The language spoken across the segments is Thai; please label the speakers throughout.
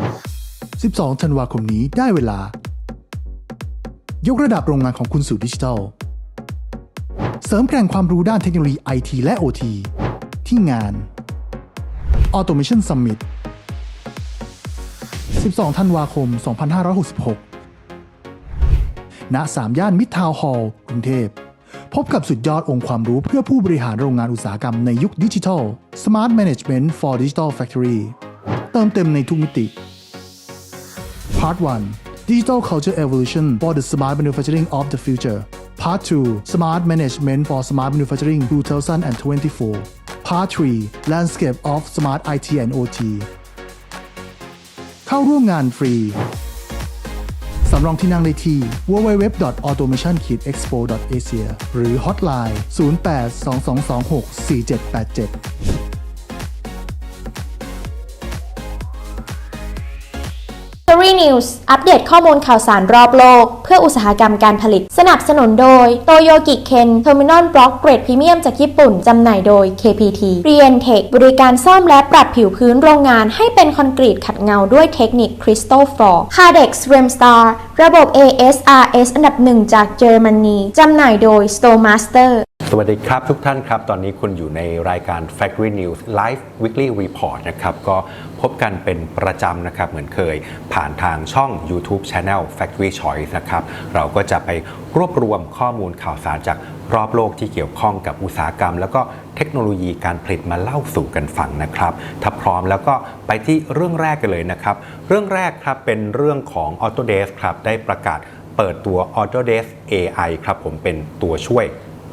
Speaker 1: 12 ธันวาคมนี้ได้เวลา ยกระดับโรงงานของคุณสู่ดิจิทัล เสริมแกร่งความรู้ด้านเทคโนโลยีไอทีและ OT ที่งาน Automation Summit 12 ธันวาคม 2566ณ3ย่านมิตรทาวน์ฮอลล์กรุงเทพ พบกับสุดยอดองค์ความรู้เพื่อผู้บริหารโรงงานอุตสาหกรรมในยุคดิจิทัล Smart Management for Digital Factory เติมเต็มในทุกมิติ Part 1 Digital Culture Evolution for the Smart Manufacturing of the Future Part 2 Smart Management for Smart Manufacturing 2024 Part 3 Landscape of Smart IT and OT เข้าร่วมงานฟรี สำรองที่นั่งได้ที่ www.automation-expo.asia หรือ hotline 0822264787
Speaker 2: Story News อัปเดตข้อมูลข่าวสารรอบโลก เพื่ออุตสาหกรรมการผลิต สนับสนุนโดยโตโยกิเคนเทอร์มินอลบล็อกเกรดพรีเมียมจากญี่ปุ่น จำหน่ายโดย KPT r e n t e c h บริการซ่อมและปรับผิวพื้นโรงงานให้เป็นคอนกรีตขัดเงาด้วยเทคนิค Crystal Floor Cardex Remstar ระบบ ASRS อันดับหนึ่งจากเยอรมนีจำหน่ายโดย Stowmaster
Speaker 3: สวัสดีครับทุกท่านครับ ตอนนี้คุณอยู่ในรายการ Factory News Live Weekly Report นะครับก็พบกันเป็นประจำนะครับเหมือนเคยผ่านทางช่อง YouTube Channel Factory Choice นะครับเราก็จะไปรวบรวมข้อมูลข่าวสารจากรอบโลกที่เกี่ยวข้องกับอุตสาหกรรม แล้วก็เทคโนโลยีการผลิตมาเล่าสู่กันฟังนะครับ ถ้าพร้อมแล้วก็ไปที่เรื่องแรกกันเลยนะครับ เรื่องแรกครับเป็นเรื่องของ Autodesk ครับได้ประกาศเปิดตัว Autodesk AI ครับผมเป็นตัวช่วย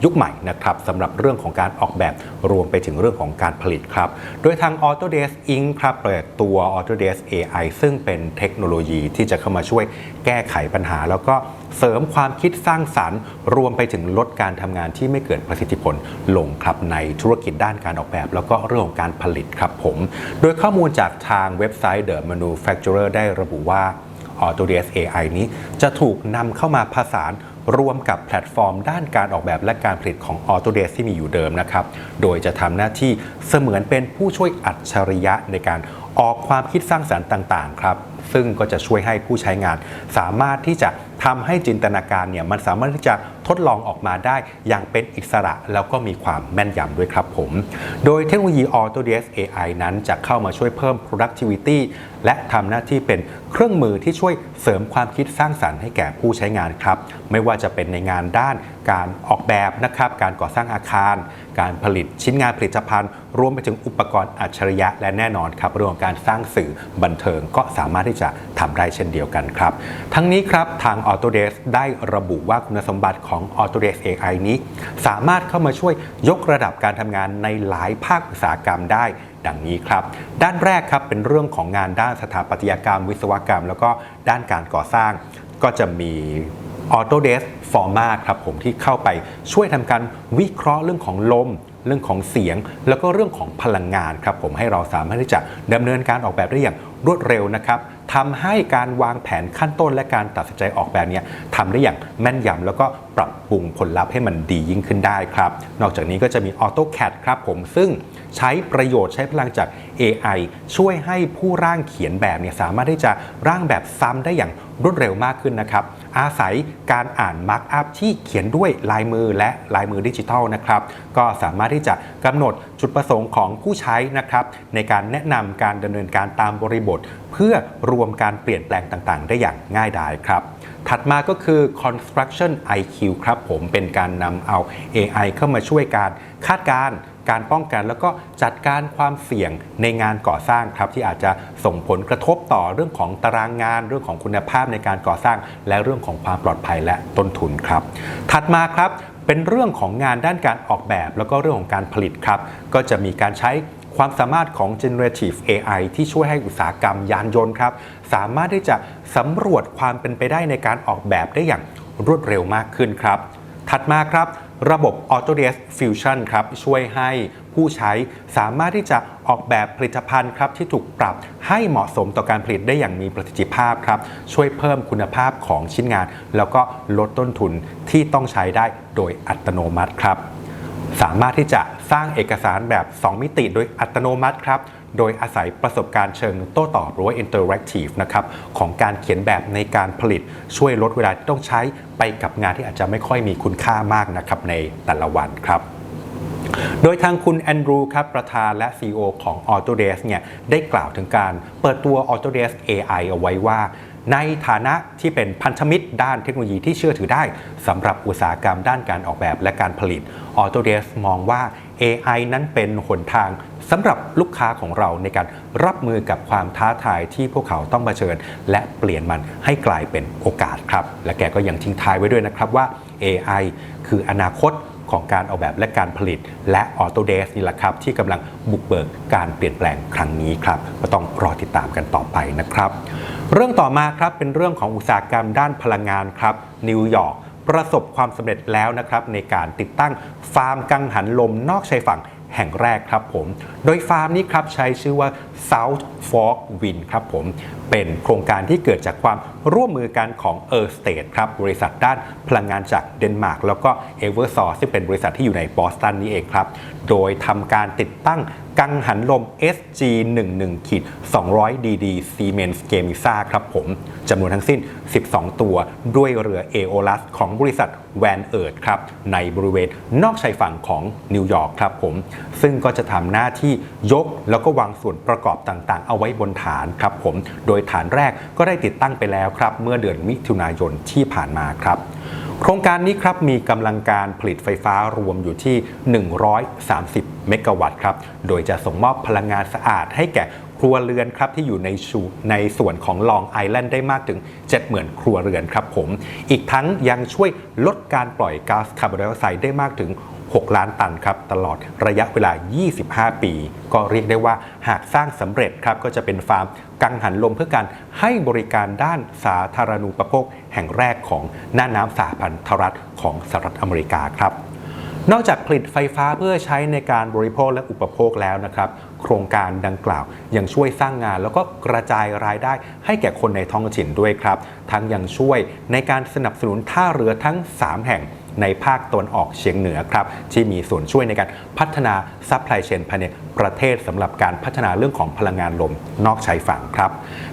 Speaker 3: ยุคใหม่นะครับสำหรับเรื่องของการออกแบบรวมไปถึงเรื่องของการผลิตครับ โดยทาง Autodesk Inc. ครับเปิดตัว Autodesk AI ซึ่งเป็นเทคโนโลยีที่จะเข้ามาช่วยแก้ไขปัญหา แล้วก็เสริมความคิดสร้างสรรค์ รวมไปถึงลดการทำงานที่ไม่เกิดประสิทธิผลลงครับในธุรกิจด้านการออกแบบ แล้วก็เรื่องของการผลิตครับผม โดยข้อมูลจากทางเว็บไซต์ The Manufacturer ได้ระบุว่า Autodesk AI นี้จะถูกนำเข้ามาผสาน รวมกับแพลตฟอร์มด้านการออกแบบและการผลิตของ Autodesk ที่มีอยู่เดิมนะครับ โดยจะทำหน้าที่เสมือนเป็นผู้ช่วยอัจฉริยะในการออกความคิดสร้างสรรค์ต่าง ๆ ครับ ซึ่งก็จะช่วยให้ผู้ใช้งาน สามารถที่จะทำให้จินตนาการเนี่ยมันสามารถที่จะทดลองออกมาได้อย่างเป็นอิสระแล้วก็มีความแม่นยำด้วยครับผม โดยเทคโนโลยี Autodesk AI นั้นจะเข้ามาช่วยเพิ่ม productivity และทำหน้าที่เป็นเครื่องมือที่ช่วยเสริมความคิดสร้างสรรค์ให้แก่ผู้ใช้งานครับ ไม่ว่าจะเป็นในงานด้านการออกแบบนะครับ การก่อสร้างอาคาร การผลิตชิ้นงานผลิตภัณฑ์ รวมไปถึงอุปกรณ์อัจฉริยะและแน่นอนครับเรื่องของการสร้างสื่อบันเทิงก็สามารถที่จะทำได้เช่นเดียวกันครับ ทั้งนี้ครับทาง Autodesk ได้ระบุว่าคุณสมบัติของ Autodesk AI นี้ สามารถเข้ามาช่วยยกระดับการทำงานในหลายภาคอุตสาหกรรมได้ดังนี้ครับ ด้านแรกครับเป็นเรื่องของงานด้านสถาปัตยกรรม วิศวกรรม แล้วก็ด้านการก่อสร้าง ก็จะมี Autodesk Forma ครับผมที่เข้าไปช่วยทำการวิเคราะห์เรื่องของลม เรื่องของเสียง แล้วก็เรื่องของพลังงานครับผมให้เราสามารถที่จะดำเนินการออกแบบได้อย่างรวดเร็วนะครับ ทำให้การวางแผนขั้นต้นและการตัดสินใจออกแบบเนี้ทำได้อย่างแม่นยำแล้วก็ปรับปรุงผลลัพธ์ให้มันดียิ่งขึ้นได้ครับ นอกจากนี้ก็จะมี AutoCAD ครับผมซึ่งใช้ประโยชน์ใช้พลังจาก AI ช่วยให้ผู้ร่างเขียนแบบเนี่ยสามารถที่จะร่างแบบซ้ำได้อย่างรวดเร็วมากขึ้นนะครับ อาศัยการอ่านมาร์กอัพที่เขียนด้วยลายมือและลายมือดิจิทัลนะครับก็สามารถที่จะกำหนดจุดประสงค์ของผู้ใช้นะครับในการแนะนำการดำเนินการตามบริบท เพื่อรวมการเปลี่ยนแปลงต่างๆ ได้อย่างง่ายดายครับถัดมาก็คือ construction IQ ครับผมเป็นการนำเอา AI เข้ามาช่วยการคาดการณ์ การป้องกันแล้วก็จัดการความเสี่ยงในงานก่อสร้างครับที่อาจจะส่งผลกระทบต่อเรื่องของตารางงานเรื่องของคุณภาพในการก่อสร้าง และเรื่องของความปลอดภัยและต้นทุนครับ ถัดมาครับเป็นเรื่องของงานด้านการออกแบบ แล้วก็เรื่องของการผลิตครับ ก็จะมีการใช้ความสามารถของ generative AI ที่ช่วยให้อุตสาหกรรมยานยนต์ครับ สามารถที่จะสำรวจความเป็นไปได้ในการออกแบบได้อย่างรวดเร็วมากขึ้นครับ ถัดมาครับ ระบบ Autodesk Fusion ครับช่วยให้ผู้ใช้สามารถที่จะออกแบบผลิตภัณฑ์ครับที่ถูกปรับให้เหมาะสมต่อการผลิตได้อย่างมีประสิทธิภาพครับช่วยเพิ่มคุณภาพของชิ้นงาน แล้วก็ลดต้นทุนที่ต้องใช้ได้โดยอัตโนมัติครับ สามารถที่จะสร้างเอกสารแบบ 2 มิติโดยอัตโนมัติครับ โดยอาศัยประสบการณ์เชิงโต้ตอบหรือว่า interactive นะครับของการเขียนแบบในการผลิตช่วยลดเวลาที่ต้องใช้ไปกับงานที่อาจจะไม่ค่อยมีคุณค่ามากนะครับในแต่ละวันครับโดยทางคุณแอนดรูครับประธานและ CEO ของ Autodesk เนี่ยได้กล่าวถึงการเปิดตัว Autodesk AI เอาไว้ว่า ในฐานะที่เป็นพันธมิตรด้านเทคโนโลยีที่เชื่อถือได้สำหรับอุตสาหกรรมด้านการออกแบบและการผลิต Autodesk มองว่า AI นั้นเป็นหนทางสำหรับลูกค้าของเราในการรับมือกับความท้าทายที่พวกเขาต้องเผชิญ และเปลี่ยนมันให้กลายเป็นโอกาสครับ และแกก็ยังทิ้งท้ายไว้ด้วยนะครับว่า AI คืออนาคตของการออกแบบและการผลิต และ Autodesk นี่แหละครับ ที่กำลังบุกเบิกการเปลี่ยนแปลงครั้งนี้ครับ ก็ต้องรอติดตามกันต่อไปนะครับ เรื่องต่อมาครับเป็นเรื่องของอุตสาหกรรมด้านพลังงานครับนิวยอร์กประสบความสำเร็จแล้วนะครับในการติดตั้งฟาร์มกังหันลมนอกชายฝั่งแห่งแรกครับผม โดยฟาร์มนี้ครับใช้ชื่อว่า South Fork Wind ครับผม เป็นโครงการที่เกิดจากความร่วมมือกันของ e r s t a t e ครับ บริษัทด้านพลังงานจากเดนมาร์กแล้วก็ e v e r s o r ซึ่งเป็นบริษัทที่อยู่ในบอสตันนี้เองครับ โดยทำการติดตั้งกังหันลม SG11 ขีด200 DD Siemens Gamesa ครับผมจำนวนทั้งสิ้น 12 ตัวด้วยเรือ Aeolus ของบริษัท Van Earth ครับ ในบริเวณนอกชายฝั่งของนิวยอร์กครับผม ซึ่งก็จะทำหน้าที่ยกแล้วก็วางส่วนประกอบต่างๆ เอาไว้บนฐานครับผม โดยฐานแรกก็ได้ติดตั้งไปแล้วครับ เมื่อเดือนมิถุนายนที่ผ่านมาครับ โครงการนี้ครับมีกำลังการผลิตไฟฟ้ารวมอยู่ที่ 130 เมกะวัตต์ครับ โดยจะส่งมอบพลังงานสะอาดให้แก่ครัวเรือนครับที่อยู่ในชูในส่วนของลองไอแลนด์ได้มากถึง 70,000 ครัวเรือนครับผม อีกทั้งยังช่วยลดการปล่อยก๊าซคาร์บอนไดออกไซด์ได้มากถึง 6 ล้านตันครับตลอดระยะเวลา 25 ปี ก็เรียกได้ว่าหากสร้างสำเร็จครับก็จะเป็นฟาร์มกังหันลมเพื่อการให้บริการด้านสาธารณูปโภค แห่งแรกของน่านน้ำสาพันธรัฐของสหรัฐอเมริกาครับนอกจากผลิตไฟฟ้าเพื่อใช้ในการบริโภคและอุปโภคแล้วนะครับ โครงการดังกล่าวยังช่วยสร้างงานแล้วก็กระจายรายได้ให้แก่คนในท้องถิ่นด้วยครับ ทั้งยังช่วยในการสนับสนุนท่าเรือทั้ง 3 แห่ง ในภาคตะวันออกเฉียงเหนือครับที่มีส่วนช่วยในการพัฒนาซัพพลายเชนภายในประเทศสำหรับการพัฒนาเรื่องของพลังงานลมนอกชายฝั่งครับ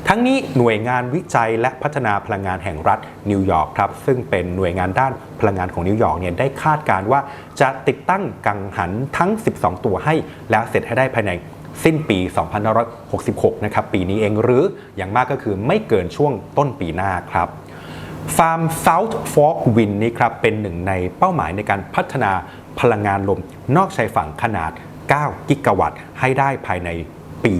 Speaker 3: ทั้งนี้หน่วยงานวิจัยและพัฒนาพลังงานแห่งรัฐนิวยอร์กครับซึ่งเป็นหน่วยงานด้านพลังงานของนิวยอร์กเนี่ยได้คาดการณ์ว่าจะติดตั้งกังหันทั้ง 12 ตัวให้ แล้วเสร็จให้ได้ภายในสิ้นปี 2566 นะครับ ปีนี้เองหรืออย่างมากก็คือไม่เกินช่วงต้นปีหน้าครับ ฟาร์ม South Fork Wind นี้ครับเป็นหนึ่งในเป้าหมายในการพัฒนาพลังงานลมนอกชายฝั่งขนาด 9 กิกะวัตต์ ให้ได้ภายในปี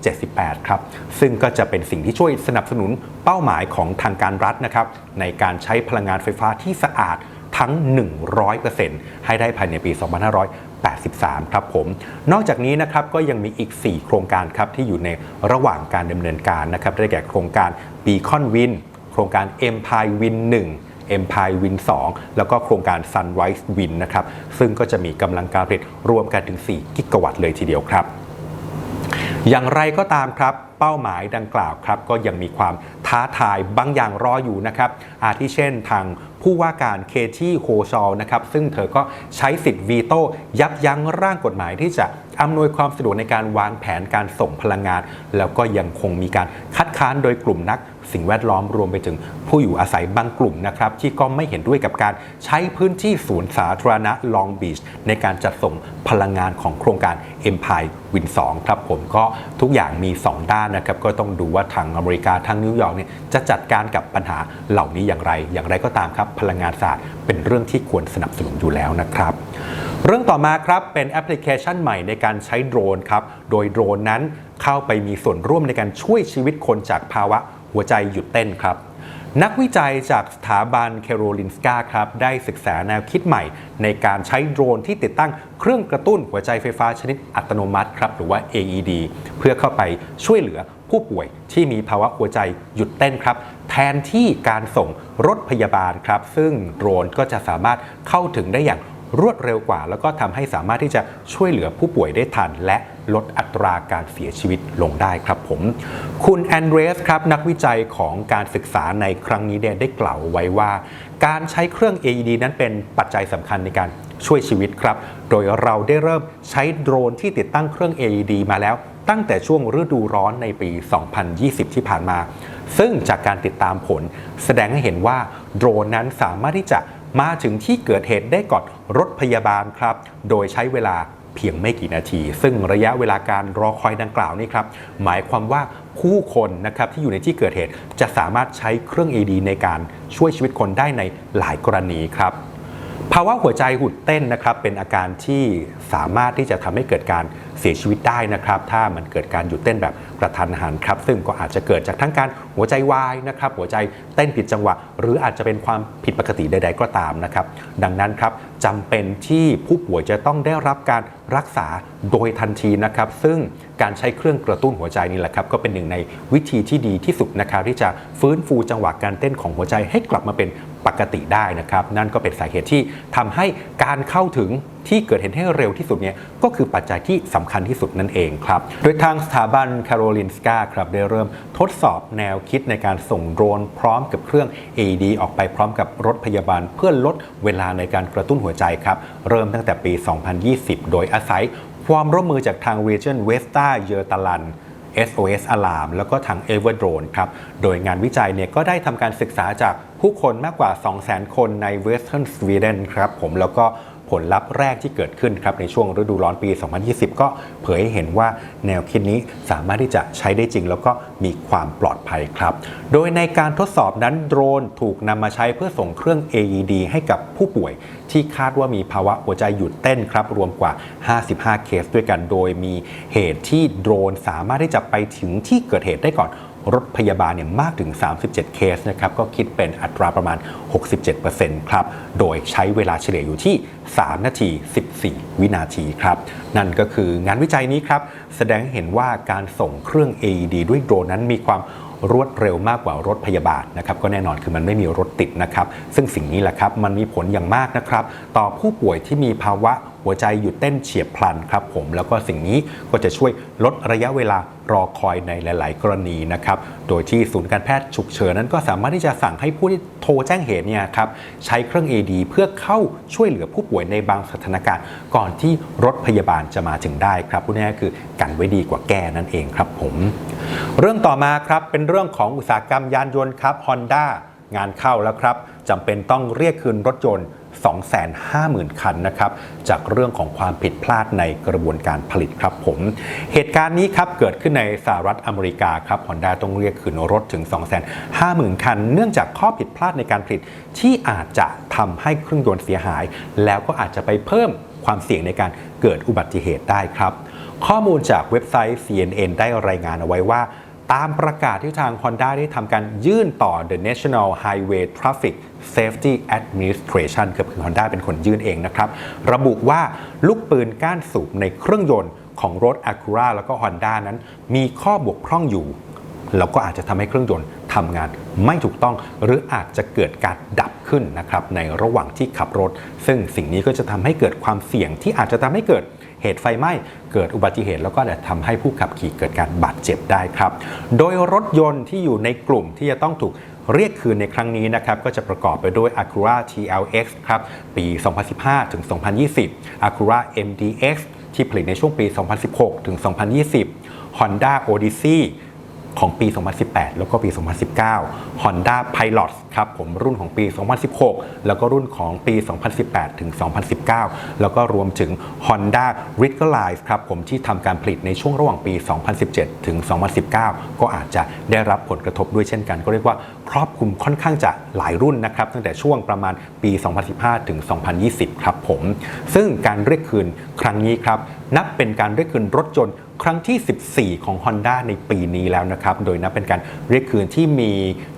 Speaker 3: 2578 ครับ ซึ่งก็จะเป็นสิ่งที่ช่วยสนับสนุนเป้าหมายของทางการรัฐนะครับ ในการใช้พลังงานไฟฟ้าที่สะอาดทั้ง 100%ให้ได้ภายในปี 2583 ครับผม นอกจากนี้นะครับก็ยังมีอีก 4 โครงการครับที่อยู่ในระหว่างการดำเนินการนะครับ ได้แก่โครงการ Beacon Wind ครงการ Empire Win 1 Empire Win 2 แล้วก็โครงการ Sunrise Win นะครับ ซึ่งก็จะมีกำลังการผลิตรวมกันถึง 4 กิกะวัตต์เลยทีเดียวครับ อย่างไรก็ตามครับเป้าหมายดังกล่าวครับ ก็ยังมีความท้าทายบางอย่างรออยู่นะครับอาทิเช่นทางผู้ว่าการเคที่โฮชอลนะครับซึ่งเธอก็ใช้สิทธิ์วีโต้ยับยั้งร่างกฎหมายที่จะอำนวยความสะดวกในการวางแผนการส่งพลังงาน แล้วก็ยังคงมีการคัดค้านโดยกลุ่มนัก สิ่งแวดล้อมรวมไปถึงผู้อยู่อาศัยบางกลุ่มนะครับที่ก็ไม่เห็นด้วยกับการใช้พื้นที่ศูนย์สาธารณะลองบีชในการจัดส่งพลังงานของโครงการ Empire Win 2ครับผมก็ทุกอย่างมี 2 ด้านนะครับก็ต้องดูว่าทางอเมริกาทางนิวยอร์กเนี่ยจะจัดการกับปัญหาเหล่านี้อย่างไร อย่างไรก็ตามครับ พลังงานสะอาดเป็นเรื่องที่ควรสนับสนุนอยู่แล้วนะครับ เรื่องต่อมาครับเป็นแอปพลิเคชันใหม่ในการใช้โดรนครับโดยโดรนนั้นเข้าไปมีส่วนร่วมในการช่วยชีวิตคนจากภาวะ หัวใจหยุดเต้นครับ นักวิจัยจากสถาบันเคโรลินสกาครับ ได้ศึกษาแนวคิดใหม่ ในการใช้โดรนที่ติดตั้งเครื่องกระตุ้นหัวใจไฟฟ้าชนิดอัตโนมัติครับหรือว่า AED เพื่อเข้าไปช่วยเหลือผู้ป่วยที่มีภาวะหัวใจหยุดเต้นครับ แทนที่การส่งรถพยาบาลครับ ซึ่งโดรนก็จะสามารถเข้าถึงได้อย่าง รวดเร็วกว่า แล้วก็ทำให้สามารถที่จะช่วยเหลือผู้ป่วยได้ทัน และลดอัตราการเสียชีวิตลงได้ครับผม คุณแอนเดรสครับนักวิจัยของการศึกษาในครั้งนี้ได้กล่าวไว้ว่า การใช้เครื่อง AED นั้นเป็นปัจจัยสำคัญในการช่วยชีวิตครับ โดยเราได้เริ่มใช้โดรนที่ติดตั้งเครื่อง AED มาแล้ว ตั้งแต่ช่วงฤดูร้อนในปี 2020 ที่ผ่านมา ซึ่งจากการติดตามผล แสดงให้เห็นว่าโดรนนั้นสามารถที่จะ มาถึงที่เกิดเหตุได้ก่อนรถพยาบาลครับ โดยใช้เวลาเพียงไม่กี่นาที ซึ่งระยะเวลาการรอคอยดังกล่าวนี่ครับ หมายความว่าผู้คนนะครับที่อยู่ในที่เกิดเหตุจะสามารถใช้เครื่อง AD ในการช่วยชีวิตคนได้ในหลายกรณีครับ ภาวะหัวใจหยุดเต้นนะครับเป็นอาการที่สามารถที่จะทำให้เกิดการเสียชีวิตได้นะครับ ถ้ามันเกิดการหยุดเต้นแบบกระทันหันครับ ซึ่งก็อาจจะเกิดจากทั้งการหัวใจวายนะครับ หัวใจเต้นผิดจังหวะ หรืออาจจะเป็นความผิดปกติใด ๆ ก็ตามนะครับ ดังนั้นครับจำเป็นที่ผู้ป่วยจะต้องได้รับการรักษาโดยทันทีนะครับ ซึ่งการใช้เครื่องกระตุ้นหัวใจนี่แหละครับ ก็เป็นหนึ่งในวิธีที่ดีที่สุดนะครับที่จะฟื้นฟูจังหวะการเต้นของหัวใจให้กลับมาเป็น ปกติได้นะครับ นั่นก็เป็นสาเหตุที่ทำให้การเข้าถึงที่เกิดเหตุให้เร็วที่สุดเนี่ยก็คือปัจจัยที่สำคัญที่สุดนั่นเองครับ โดยทางสถาบันคาโรลินสกาครับได้เริ่มทดสอบแนวคิดในการส่งโดรนพร้อมกับเครื่อง AED ออกไปพร้อมกับรถพยาบาล เพื่อลดเวลาในการกระตุ้นหัวใจครับ เริ่มตั้งแต่ปี 2020 โดยอาศัยความร่วมมือจากทาง Region Vesta y e r t a l a n SOS Alarm แล้วก็ทาง Everdrone ครับ โดยงานวิจัยเนี่ยก็ได้ทำการศึกษาจาก ผู้คนมากกว่า 200,000 คนใน Western Sweden ครับผมแล้วก็ผลลัพธ์แรกที่เกิดขึ้นครับในช่วงฤดูร้อนปี 2020 ก็เผยให้เห็นว่าแนวคิดนี้สามารถที่จะใช้ได้จริง แล้วก็มีความปลอดภัยครับ โดยในการทดสอบนั้นโดรนถูกนำมาใช้เพื่อส่งเครื่อง AED ให้กับผู้ป่วย ที่คาดว่ามีภาวะหัวใจหยุดเต้นครับ รวมกว่า 55 เคสด้วยกัน โดยมีเหตุที่โดรนสามารถที่จะไปถึงที่เกิดเหตุได้ก่อน รถพยาบาลเนี่ยมากถึง 37 เคสนะครับก็คิดเป็นอัตราประมาณ 67%ครับโดยใช้เวลาเฉลี่ยอยู่ที่ 3 นาที 14 วินาทีครับนั่นก็คืองานวิจัยนี้ครับแสดงเห็นว่าการส่งเครื่อง AED ด้วยโดรนนั้นมีความรวดเร็วมากกว่ารถพยาบาลนะครับก็แน่นอนคือมันไม่มีรถติดนะครับ ซึ่งสิ่งนี้แหละครับมันมีผลอย่างมากนะครับ ต่อผู้ป่วยที่มีภาวะหัวใจหยุดเต้นเฉียบพลันครับผมแล้วก็สิ่งนี้ก็จะช่วยลดระยะเวลารอคอยในหลาย ๆ กรณีนะครับโดยที่ศูนย์การแพทย์ฉุกเฉินนั้นก็สามารถที่จะสั่งให้ผู้ที่โทรแจ้งเหตุเนี่ยครับใช้เครื่อง AD เพื่อเข้าช่วยเหลือผู้ป่วยในบางสถานการณ์ ก่อนที่รถพยาบาลจะมาถึงได้ครับพูดง่ายๆคือกันไว้ดีกว่าแก้นั่นเองครับผม เรื่องต่อมาครับเป็นเรื่องของอุตสาหกรรมยานยนต์ครับ Honda งานเข้าแล้วครับจำเป็นต้องเรียกคืนรถยนต์ 250,000 คันนะครับจากเรื่องของความผิดพลาดในกระบวนการผลิตครับผม เหตุการณ์นี้ครับเกิดขึ้นในสหรัฐอเมริกาครับ Honda ต้องเรียกคืนรถถึง 250,000 คัน เนื่องจากข้อผิดพลาดในการผลิตที่อาจจะทำให้เครื่องยนต์เสียหาย แล้วก็อาจจะไปเพิ่มความเสี่ยงในการเกิดอุบัติเหตุได้ครับ ข้อมูลจากเว็บไซต์ CNN ได้รายงานเอาไว้ว่า ตามประกาศที่ทาง Honda ได้ทำการยื่นต่อ The National Highway Traffic Safety Administration คือคือ Honda เป็นคนยื่นเองนะครับ ระบุว่าลูกปืนก้านสูบในเครื่องยนต์ของรถ Acura แล้วก็ Honda นั้น มีข้อบกพร่องอยู่ แล้วก็อาจจะทำให้เครื่องยนต์ทำงานไม่ถูกต้อง หรืออาจจะเกิดการดับขึ้นนะครับในระหว่างที่ขับรถ ซึ่งสิ่งนี้ก็จะทำให้เกิดความเสี่ยงที่อาจจะทำให้เกิด เหตุไฟไหม้เกิดอุบัติเหตุแล้วก็อาจจะทำให้ผู้ขับขี่เกิดการบาดเจ็บได้ครับ โดยรถยนต์ที่อยู่ในกลุ่มที่จะต้องถูกเรียกคืนในครั้งนี้นะครับก็จะประกอบไปด้วย Acura TLX ครับปี 2015 ถึง 2020 Acura MDX ที่ผลิตในช่วงปี 2016 ถึง 2020 Honda Odyssey ของปี 2018 แล้วก็ปี 2019 Honda Pilot ครับผมรุ่นของปี 2016 แล้วก็รุ่นของปี 2018 ถึง 2019 แล้วก็รวมถึง Honda r i d g e r l i f e ครับผมที่ทำการผลิตในช่วงระหว่างปี 2017 ถึง 2019 ก็อาจจะได้รับผลกระทบด้วยเช่นกัน ก็เรียกว่าครอบคลุมค่อนข้างจะหลายรุ่นนะครับตั้งแต่ช่วงประมาณปี 2015 ถึง 2020 ครับผม ซึ่งการเรียกคืนครั้งนี้ครับนับเป็นการเรียกคืนรถยนต์ครั้งที่ 14 ของ Honda ในปีนี้แล้วนะครับ โดยนับเป็นการเรียกคืนที่มี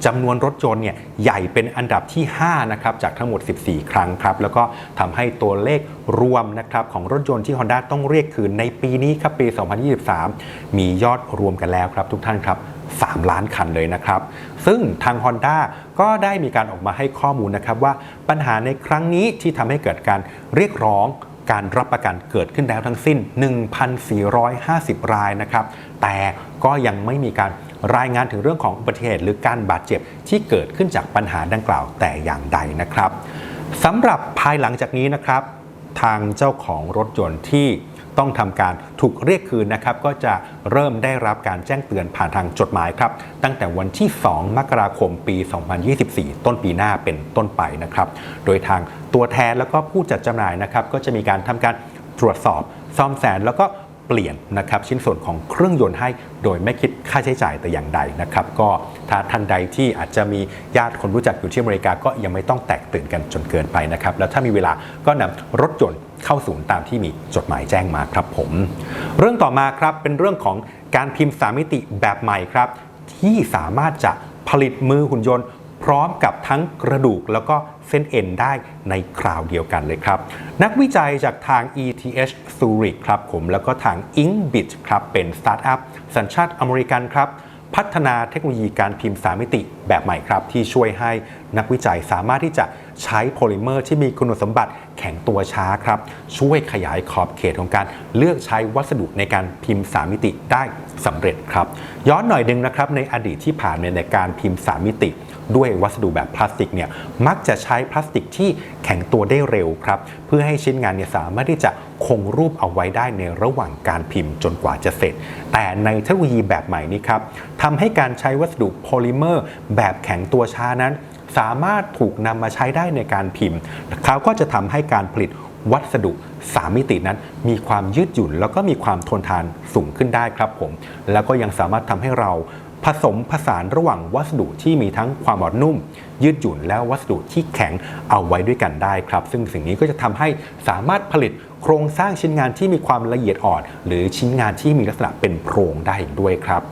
Speaker 3: จำนวนรถยนต์เนี่ยใหญ่เป็นอันดับที่ 5 นะครับ จากทั้งหมด 14 ครั้งครับ แล้วก็ทำให้ตัวเลขรวมนะครับของรถยนต์ที่ Honda ต้องเรียกคืนในปีนี้ครับ ปี 2023 มียอดรวมกันแล้วครับ ทุกท่านครับ 3 ล้านคันเลยนะครับ ซึ่งทาง Honda ก็ได้มีการออกมาให้ข้อมูลนะครับว่าปัญหาในครั้งนี้ที่ทำให้เกิดการเรียกร้อง การรับประกันเกิดขึ้นแล้วทั้งสิ้น 1,450 รายนะครับ แต่ก็ยังไม่มีการรายงานถึงเรื่องของอุบัติเหตุหรือการบาดเจ็บที่เกิดขึ้นจากปัญหาดังกล่าวแต่อย่างใดนะครับสำหรับภายหลังจากนี้นะครับ ทางเจ้าของรถยนต์ที่ ต้องทำการถูกเรียกคืนนะครับก็จะเริ่มได้รับการแจ้งเตือนผ่านทางจดหมายครับตั้งแต่วันที่ 2 มกราคมปี 2024 ต้นปีหน้าเป็นต้นไปนะครับโดยทางตัวแทนแล้วก็ผู้จัดจำหน่ายนะครับก็จะมีการทำการตรวจสอบซ่อมแซมแล้วก็ เปลี่ยนนะครับชิ้นส่วนของเครื่องยนต์ให้โดยไม่คิดค่าใช้จ่ายแต่อย่างใดนะครับก็ถ้าท่านใดที่อาจจะมีญาติคนรู้จักอยู่ที่อเมริกาก็ยังไม่ต้องแตกตื่นกันจนเกินไปนะครับแล้วถ้ามีเวลาก็นำรถยนต์เข้าศูนย์ตามที่มีจดหมายแจ้งมาครับผม เรื่องต่อมาครับเป็นเรื่องของการพิมพ์สามมิติแบบใหม่ครับที่สามารถจะผลิตมือหุ่นยนต์ พร้อมกับทั้งกระดูกแล้วก็เส้นเอ็นได้ในคราวเดียวกันเลยครับ นักวิจัยจากทาง ETH Zurich ครับผมแล้วก็ทาง Inkbit ครับเป็นสตาร์ทอัพสัญชาติอเมริกันครับพัฒนาเทคโนโลยีการพิมพ์สามมิติแบบใหม่ครับ ที่ช่วยให้นักวิจัยสามารถที่จะใช้โพลิเมอร์ที่มีคุณสมบัติแข็งตัวช้าครับ ช่วยขยายขอบเขตของการเลือกใช้วัสดุในการพิมพ์สามมิติได้สำเร็จครับ ย้อนหน่อยหนึงนะครับในอดีตที่ผ่านมาในการพิมพ์สามมิติ ด้วยวัสดุแบบพลาสติกเนี่ยมักจะใช้พลาสติกที่แข็งตัวได้เร็วครับเพื่อให้ชิ้นงานเนี่ยสามารถที่จะคงรูปเอาไว้ได้ในระหว่างการพิมพ์จนกว่าจะเสร็จ แต่ในเทคโนโลยีแบบใหม่นี้ครับทำให้การใช้วัสดุโพลิเมอร์แบบแข็งตัวช้านั้น สามารถถูกนำมาใช้ได้ในการพิมพ์เขาก็จะทำให้การผลิตวัสดุ3มิตินั้นมีความยืดหยุ่น แล้วก็มีความทนทานสูงขึ้นได้ครับผม แล้วก็ยังสามารถทำให้เรา ผสมผสานระหว่างวัสดุที่มีทั้งความอ่อนนุ่ม ยืดหยุ่นและวัสดุที่แข็งเอาไว้ด้วยกันได้ครับ ซึ่งสิ่งนี้ก็จะทำให้สามารถผลิตโครงสร้างชิ้นงานที่มีความละเอียดอ่อน หรือชิ้นงานที่มีลักษณะเป็นโพรงได้อีกด้วยครับ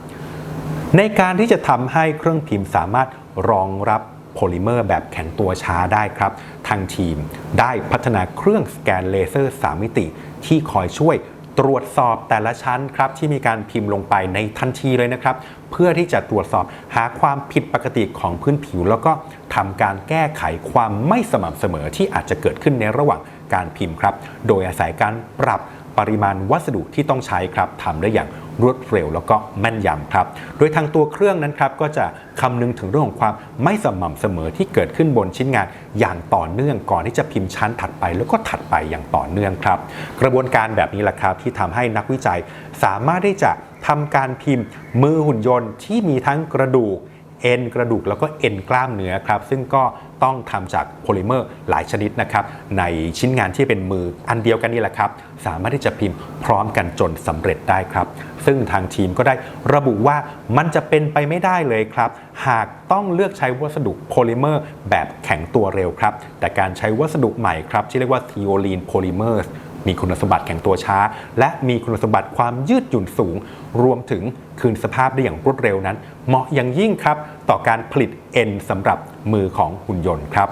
Speaker 3: ในการที่จะทำให้เครื่องพิมพ์สามารถรองรับโพลิเมอร์แบบแข็งตัวช้าได้ครับ ทางทีมได้พัฒนาเครื่องสแกนเลเซอร์ 3 มิติ ที่คอยช่วย ตรวจสอบแต่ละชั้นครับที่มีการพิมพ์ลงไปในทันทีเลยนะครับ เพื่อที่จะตรวจสอบหาความผิดปกติของพื้นผิว แล้วก็ทำการแก้ไขความไม่สม่ำเสมอที่อาจจะเกิดขึ้นในระหว่างการพิมพ์ครับ โดยอาศัยการปรับปริมาณวัสดุที่ต้องใช้ครับทำได้อย่าง รวดเร็วแล้วก็แม่นยำครับ โดยทางตัวเครื่องนั้นครับก็จะคำนึงถึงเรื่องของความไม่สม่ำเสมอที่เกิดขึ้นบนชิ้นงานอย่างต่อเนื่องก่อนที่จะพิมพ์ชั้นถัดไปแล้วก็ถัดไปอย่างต่อเนื่องครับ กระบวนการแบบนี้แหละครับที่ทำให้นักวิจัยสามารถที่จะทำการพิมพ์มือหุ่นยนต์ที่มีทั้งกระดูก เอ็นกระดูกแล้วก็เอ็นกล้ามเนื้อครับซึ่งก็ต้องทำจากโพลิเมอร์หลายชนิดนะครับในชิ้นงานที่เป็นมืออันเดียวกันนี่แหละครับ สามารถที่จะพิมพ์พร้อมกันจนสำเร็จได้ครับ ซึ่งทางทีมก็ได้ระบุว่ามันจะเป็นไปไม่ได้เลยครับ หากต้องเลือกใช้วัสดุโพลิเมอร์แบบแข็งตัวเร็วครับ แต่การใช้วัสดุใหม่ครับที่เรียกว่า t ีโอลีนโพลิเมอร์ มีคุณสมบัติแข็งตัวช้า และมีคุณสมบัติความยืดหยุ่นสูง รวมถึงคืนสภาพได้อย่างรวดเร็วนั้น เหมาะอย่างยิ่งครับต่อการผลิตเอ็นสำหรับมือของหุ่นยนต์ครับ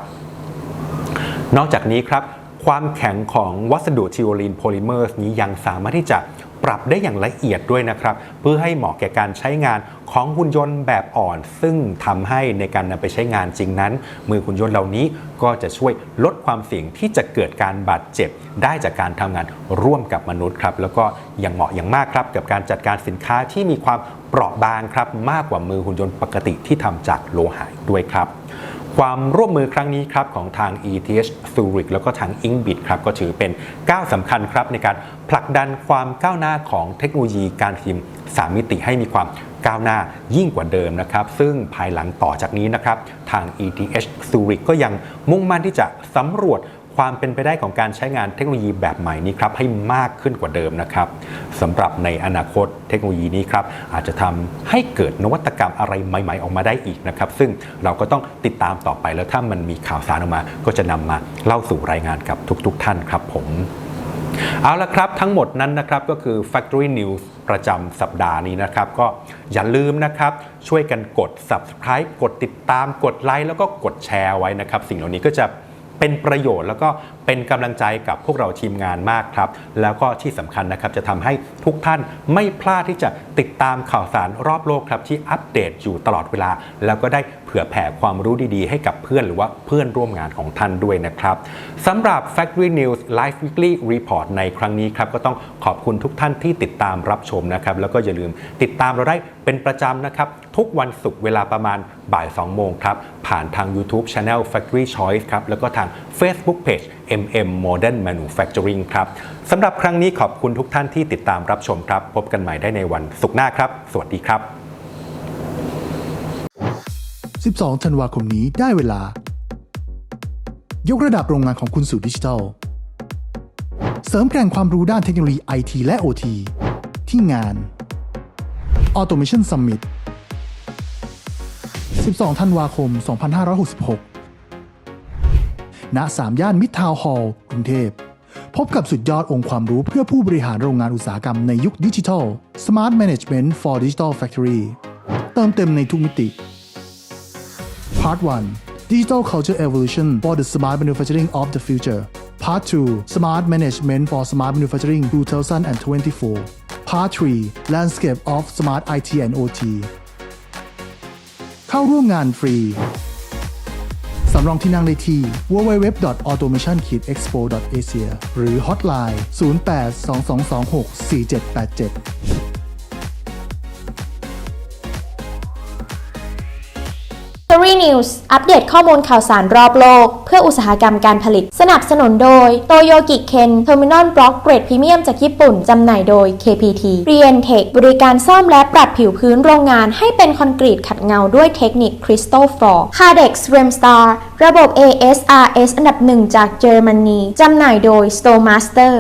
Speaker 3: นอกจากนี้ครับ ความแข็งของวัสดุทิโอลีนโพลิเมอร์นี้ยังสามารถที่จะปรับได้อย่างละเอียดด้วยนะครับ เพื่อให้เหมาะแก่การใช้งานของหุ่นยนต์แบบอ่อน ซึ่งทำให้ในการนำไปใช้งานจริงนั้น มือหุ่นยนต์เหล่านี้ก็จะช่วยลดความเสี่ยงที่จะเกิดการบาดเจ็บ ได้จากการทำงานร่วมกับมนุษย์ครับ แล้วก็ยังเหมาะอย่างมากครับ กับการจัดการสินค้าที่มีความเปราะบางครับ มากกว่ามือหุ่นยนต์ปกติที่ทำจากโลหะด้วยครับ ความร่วมมือครั้งนี้ครับของทาง ETH Zurich แล้วก็ทาง Inkbit ครับก็ถือเป็นก้าวสำคัญครับในการผลักดันความก้าวหน้าของเทคโนโลยีการพิมพ์สามมิติให้มีความก้าวหน้ายิ่งกว่าเดิมนะครับ ซึ่งภายหลังต่อจากนี้นะครับ ทาง ETH Zurich ก็ยังมุ่งมั่นที่จะสำรวจ ความเป็นไปได้ของการใช้งานเทคโนโลยีแบบใหม่นี้ครับให้มากขึ้นกว่าเดิมนะครับสำหรับในอนาคตเทคโนโลยีนี้ครับอาจจะทำให้เกิดนวัตกรรมอะไรใหม่ ๆ ออกมาได้อีกนะครับ ซึ่งเราก็ต้องติดตามต่อไปแล้วถ้ามันมีข่าวสารออกมา ก็จะนำมาเล่าสู่รายงานกับทุก ๆ ท่านครับผมเอาละครับทั้งหมดนั้นนะครับก็คือ Factory News ประจำสัปดาห์นี้นะครับ ก็อย่าลืมนะครับ ช่วยกันกด subscribe กดติดตามกดไลค์แล้วก็กดแชร์ไว้นะครับ สิ่งเหล่านี้ก็จะ เป็นประโยชน์แล้วก็ เป็นกำลังใจกับพวกเราทีมงานมากครับ แล้วก็ที่สำคัญนะครับจะทำให้ทุกท่านไม่พลาดที่จะติดตามข่าวสารรอบโลกครับที่อัปเดตอยู่ตลอดเวลา แล้วก็ได้เผื่อแผ่ความรู้ดีๆ ให้กับเพื่อนหรือว่าเพื่อนร่วมงานของท่านด้วยนะครับสำหรับ Factory News Live Weekly Report ในครั้งนี้ครับก็ต้องขอบคุณทุกท่านที่ติดตามรับชมนะครับ แล้วก็อย่าลืมติดตามเราได้เป็นประจำนะครับ ทุกวันศุกร์เวลาประมาณบ่าย 2 โมงครับ ผ่านทาง YouTube Channel Factory Choice ครับ แล้วก็ทาง Facebook Page MM Modern Manufacturing ครับสำหรับครั้งนี้ขอบคุณทุกท่านที่ติดตามรับชมครับ พบกันใหม่ได้ในวันศุกร์หน้าครับ สวัสดีครับ
Speaker 1: 12 ธันวาคมนี้ได้เวลา ยกระดับโรงงานของคุณสู่ดิจิทัล เสริมแกร่งความรู้ด้านเทคโนโลยีไอทีและ OT ที่งาน Automation Summit 12 ธันวาคม 2566 ณ3ย่านมิตรทาวน์ฮอลล์กรุงเทพ พบกับสุดยอดองค์ความรู้เพื่อผู้บริหารโรงงานอุตสาหกรรมในยุคดิจิทัล Smart Management for Digital Factory เติมเต็มในทุกมิติ Part 1 Digital Culture Evolution for the Smart Manufacturing of the Future Part 2 Smart Management for Smart Manufacturing 2024 Part 3 Landscape of Smart IT and OT เข้าร่วมงานฟรีำรองที่นั่งได้ที่ www.automation-expo.asia หรือ hotline 0822264787
Speaker 2: News อัปเดตข้อมูลข่าวสารรอบโลก เพื่ออุตสาหกรรมการผลิต สนับสนุนโดยโตโยกิเคนเทอร์มินอลบล็อกเกรดพรีเมียมจากญี่ปุ่น จำหน่ายโดย KPT เรียนเทคบริการซ่อมและปรับผิวพื้นโรงงานให้เป็นคอนกรีตขัดเงาด้วยเทคนิคคริสตัลฟลอร์ Cardex Remstar ระบบ ASRS อันดับหนึ่งจากเยอรมนีจำหน่ายโดย Stowmaster